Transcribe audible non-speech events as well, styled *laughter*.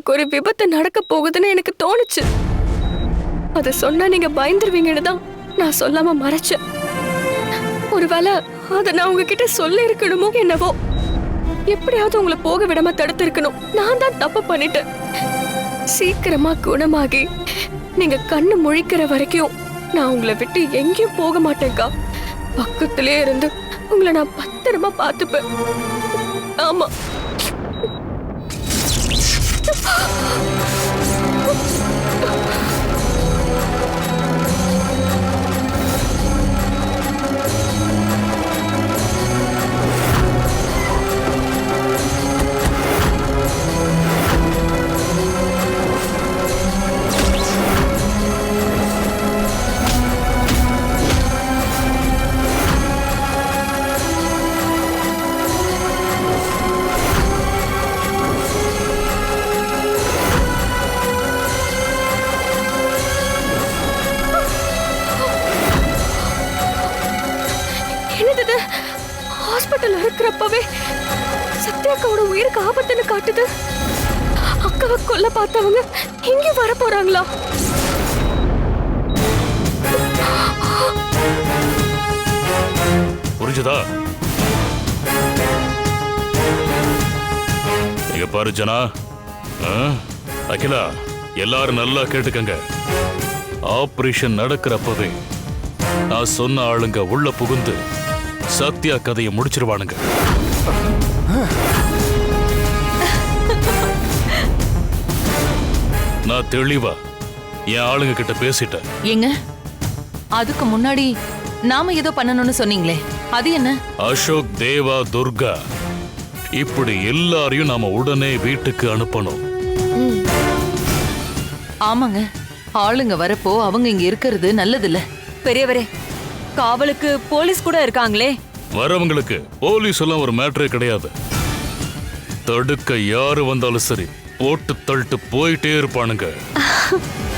உங்களுக்கு ஒரு விபத்து நடக்க போகுதுன்னு எனக்கு தோணுச்சு. அது சொன்னா நீங்க பயந்துருவீங்கன்னு தான் நான் சொல்லாம மறைச்சேன். ஒருவேளை அதை நான் உங்ககிட்ட சொல்ல இருக்கணுமோ என்னவோ? எப்படியாவது உங்களை போக விடாம தடுத்து இருக்கணும் நான் தான் தப்பு பண்ணிட்டேன். சீக்கிரமா குணமாகி நீங்க கண்ணு முழிக்கிற வரைக்கும் நான் உங்களை விட்டு எங்கேயும் போக மாட்டேங்கா பக்கத்திலே இருந்து உங்களை நான் பத்திரமா பார்த்துப்பேன். ஆமா. ஹாஸ்பிட்டல் இருக்கிறப்பவே சத்யாக்காவோட உயிருக்கு ஆபத்துன்னு காட்டுது. அக்காவை கொல்ல பார்த்தவங்க இங்க வர போறாங்களா? புரிஞ்சுதா? இங்க பாரு ஜனா. அகிலா எல்லாரும் நல்லா கேட்டுக்கங்க. ஆபரேஷன் நடக்கிறப்பவே நான் சொன்ன ஆளுங்க உள்ள புகுந்து சத்யா கதையை முடிச்சிருவானுங்க. நான் தெளிவா என் ஆளுங்க கிட்ட பேசிட்டேன். ஏங்க அதுக்கு முன்னாடி நாம ஏதோ பண்ணணும்னு சொன்னீங்களே. அது என்ன? அசோக் தேவா துர்கா. இப்படி எல்லாரையும் நாம உடனே வீட்டுக்கு அனுப்பணும். ஆமாங்க. ஆளுங்க வரப்போ அவங்க இங்க இருக்கிறது நல்லதில்ல. பெரியவரே காவலுக்கு போலீஸ் கூட இருக்காங்களே. வரவங்களுக்கு போலீஸ் எல்லாம் ஒரு மேட்டரே கிடையாது. தடுக்க யாரு வந்தாலும் சரி போட்டு தள்ளிட்டு போயிட்டே இருப்பானுங்க. *laughs*